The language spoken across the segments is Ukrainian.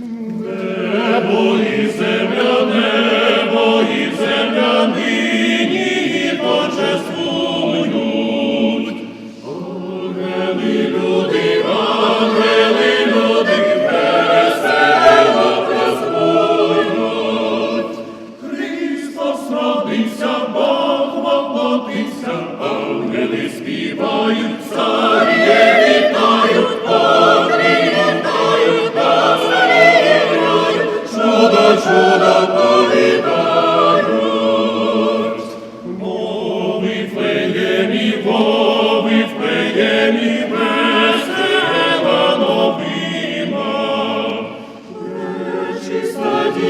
Небо і земля, небо і земля нині почествують. Ангели, люди, ангели, люди, весело празднують. Христос родився, Бог воплотився, ангели співають,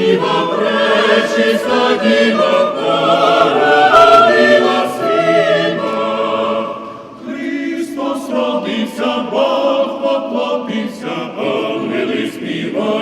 Діва пречиста діва Христос родився, Бог поплатився, ангели співали.